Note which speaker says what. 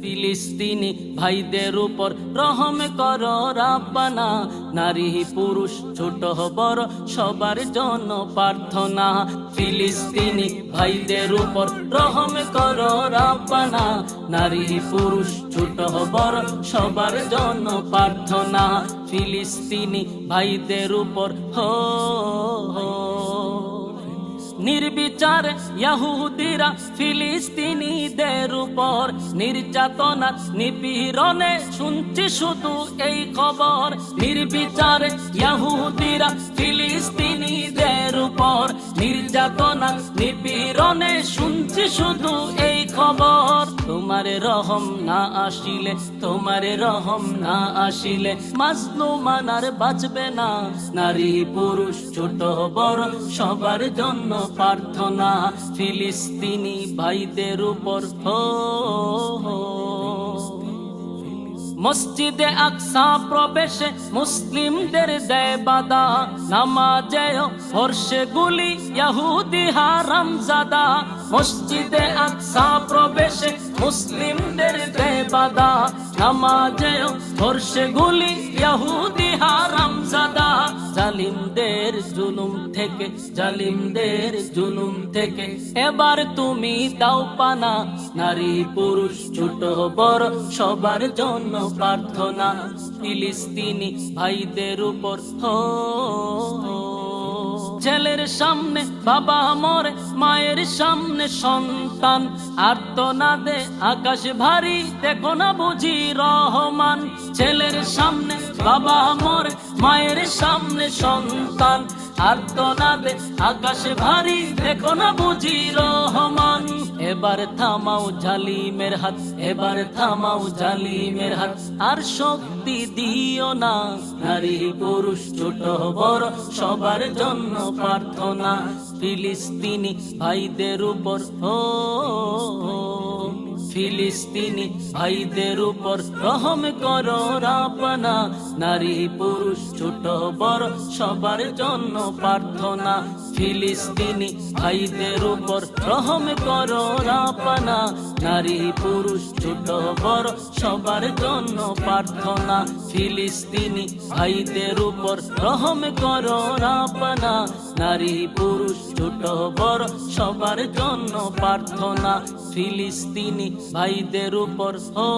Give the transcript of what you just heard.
Speaker 1: ফিলিস্তিন
Speaker 2: ভাইদের উপর রহম কর রাব্বানা। নারী, পুরুষ, ছোট, বড়, সবার জন্য প্রার্থনা। ফিলিস্তিনি ভাইদের উপর রহম কর রাব্বানা। নারী, পুরুষ, ছোট, বড়, সবার জন্য প্রার্থনা। ফিলিস্তিনি ভাইদের উপর হো হো। নির্বিচার ইয়াহুদিরা ফিলিস্তিনিদের উপর নির্যাতনা নিপীড়নে শুনছি শুধু এই খবর। নির্বিচার ইয়াহুদিরা ফিলিস্তিনিদের উপর নির্যাতনা নিপীড়নে শুনছি শুধু তোমার রহম না আসিলে, তোমার রহম না আসিলে মাজলুমানার বাঁচবে না। নারী পুরুষ ছোট বড়, সবার জন্য প্রার্থনা। ফিলিস্তিনি ভাইদের উপর হো। মসজিদে আকসা প্রবেশে মুসলিমদের দেয় বাদা নামাজে হর্ষে গুলি, ইয়াহুদি হারাম জাদা মসজিদে আকসা মুসলিমদের বাদা নামাজে হর্ষে গুলি, ইয়াহুদি হারাম জাদা। জালিমদের জুলুম থেকে, জালিমদের জুলুম থেকে এবার তুমি দাও পানা। নারী পুরুষ, ছোট, বড়, সবার জন্য প্রার্থনা। ফিলিস্তিনি ভাইদের উপর, হো। ছেলের সামনে বাবা মরে, মায়ের সামনে সন্তান। আর তো না দে আকাশ ভারী, দেখো না বুঝি রহমান। ছেলের সামনে বাবা মরে, মায়ের সামনে সন্তান। আর তো না দে আকাশ ভারী, দেখো না বুঝি রহমান। এবার থামাও জালিমের হাত, এবার থামাও জালিমের হাত। আর শক্তি দিও না, নারী পুরুষ, ছোট, বড়, সবার জন্য প্রার্থনা। ফিলিস্তিনি ভাইদের উপর, ও ফিলিস্তিনি ভাইদের উপর রহম কর রাপনা নারী, পুরুষ, ছোট, বড়, সবার জন্য প্রার্থনা। ফিলিস্তিনি ভাইদের উপর রহম কর রাপনা নারী, পুরুষ, ছোট, বড়, সবার জন্য প্রার্থনা। ফিলিস্তিনি ভাইদের উপর রহম কর রাপনা নারী, পুরুষ, ছোট, বড়, সবার জন্য প্রার্থনা। ফিলিস্তিনি ভাইদের উপর ও